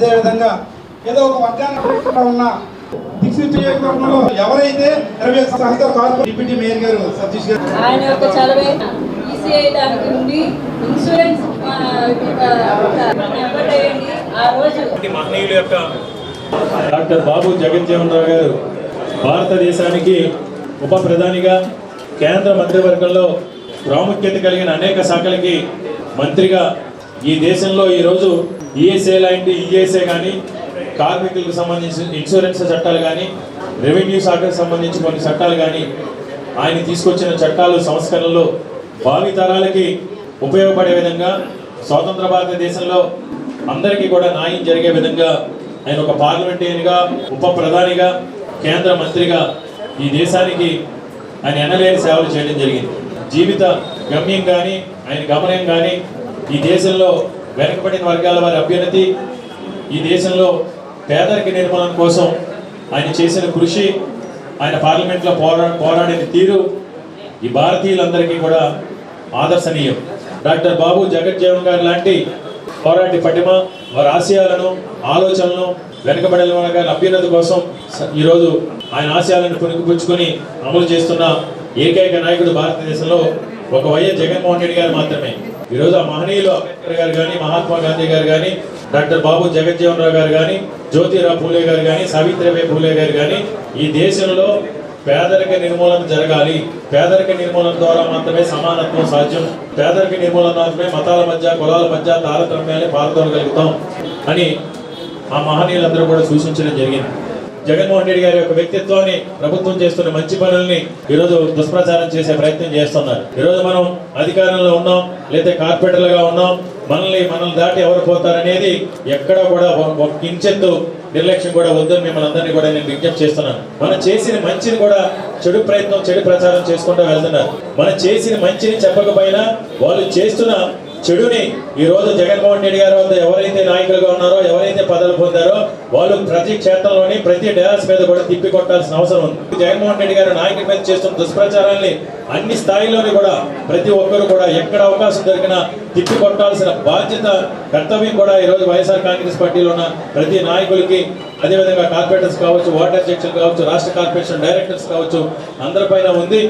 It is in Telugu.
అదేవిధంగా ఏదో ఒక వర్గాన్ని ఉన్న దిక్సూచి నియోజకవర్గంలో ఎవరైతే ఇరవై సహిత కార్పొరేట్ డిప్యూటీ మేయర్ గారు సతీష్ గారు ఆయన యొక్క చలవైన ఈసీఐ దానికి నుండి ఇన్సూరెన్స్ ఆ, రోజు మహనీయుల యొక్క డాక్టర్ బాబు జగజ్జీవన్ రావు గారు భారతదేశానికి ఉప ప్రధానిగా కేంద్ర మంత్రివర్గంలో ప్రాముఖ్యత కలిగిన అనేక శాఖలకి మంత్రిగా ఈ దేశంలో ఈరోజు ఈఎస్ఏ లాంటి ఈఎస్ఏ కానీ కార్మికులకు సంబంధించిన ఇన్సూరెన్స్ చట్టాలు కానీ రెవెన్యూ శాఖకు సంబంధించి కొన్ని చట్టాలు కానీ ఆయన తీసుకొచ్చిన చట్టాలు సంస్కరణలు భావి తరాలకి ఉపయోగపడే విధంగా స్వతంత్ర భారతదేశంలో అందరికీ కూడా న్యాయం జరిగే విధంగా ఆయన ఒక పార్లమెంటేరియన్గా ఉప ప్రధానిగా కేంద్ర మంత్రిగా ఈ దేశానికి ఆయన ఎనలేని సేవలు చేయడం జరిగింది. జీవిత గమ్యం కానీ ఆయన గమనం కానీ ఈ దేశంలో వెనుకబడిన వర్గాల వారి అభ్యున్నతి ఈ దేశంలో పేదరిక నిర్మూలన కోసం ఆయన చేసిన కృషి ఆయన పార్లమెంట్లో పోరా పోరాడిన తీరు ఈ భారతీయులందరికీ కూడా ఆదర్శనీయం. డాక్టర్ బాబు జగజ్జీవన్ గారు లాంటి పోరాటి పటిమ వారి ఆశయాలను ఆలోచనలను వెనుకబడిన వాళ్ళ అభ్యున్నతి కోసం ఈరోజు ఆయన ఆశయాలను పుణికిపుచ్చుకొని అమలు చేస్తున్న ఏకైక నాయకుడు భారతదేశంలో ఒక వైఎస్ జగన్మోహన్ రెడ్డి గారు మాత్రమే. ఈరోజు ఆ మహనీయులు అంబేద్కర్ గారు కానీ మహాత్మా గాంధీ గారు కానీ డాక్టర్ బాబు జగజ్జీవన్ రావు గారు కానీ జ్యోతిరావు పూలే గారు కానీ సావిత్రిబాయి పూలే గారు కానీ ఈ దేశంలో పేదరిక నిర్మూలన జరగాలి. పేదరిక నిర్మూలన ద్వారా మాత్రమే సమానత్వం సాధ్యం. పేదరిక నిర్మూలన మాత్రమే మతాల మధ్య కులాల మధ్య తారతమ్యాన్ని పాల్గొనగలుగుతాం అని ఆ మహనీయులందరూ కూడా సూచించడం జరిగింది. జగన్మోహన్ రెడ్డి గారి యొక్క వ్యక్తిత్వాన్ని ప్రభుత్వం చేస్తున్న మంచి పనుల్ని ఈరోజు దుష్ప్రచారం చేసే ప్రయత్నం చేస్తున్నారు. ఈరోజు మనం అధికారంలో ఉన్నాం లేదా కార్పొరేటర్లుగా ఉన్నాం మనల్ని మనల్ని దాటి ఎవరు పోతారనేది ఎక్కడా కూడా ఒక- ఒక కించెత్తు నిర్లక్ష్యం కూడా వద్దని మిమ్మల్ని అందరినీ కూడా నేను విజ్ఞప్తి చేస్తున్నాను. మనం చేసిన మంచిని కూడా చెడు ప్రయత్నం చెడు ప్రచారం చేసుకుంటూ వెళ్తున్నారు. మనం చేసిన మంచిని చెప్పకపోయినా వాళ్ళు చేస్తున్న చెడుని ఈ రోజు జగన్మోహన్ రెడ్డి గారి వద్ద ఎవరైతే నాయకులుగా ఉన్నారో ఎవరైతే పదవులు పొందారో వాళ్ళు ప్రతి క్షేత్రంలోని ప్రతి డయాస్ మీద కూడా తిప్పి కొట్టాల్సిన అవసరం ఉంది. జగన్మోహన్ రెడ్డి గారు నాయకుడి మీద చేస్తున్న దుష్ప్రచారాన్ని అన్ని స్థాయిలోని కూడా ప్రతి ఒక్కరు కూడా ఎక్కడ అవకాశం దొరికినా తిప్పి కొట్టాల్సిన బాధ్యత కర్తవ్యం కూడా ఈరోజు వైఎస్ఆర్ కాంగ్రెస్ పార్టీలో ఉన్న ప్రతి నాయకులకి. అదేవిధంగా కార్పొరేటర్స్ కావచ్చు వార్డు అధ్యక్షులు కావచ్చు రాష్ట్ర కార్పొరేషన్ డైరెక్టర్స్ కావచ్చు అందరిపైన ఉంది.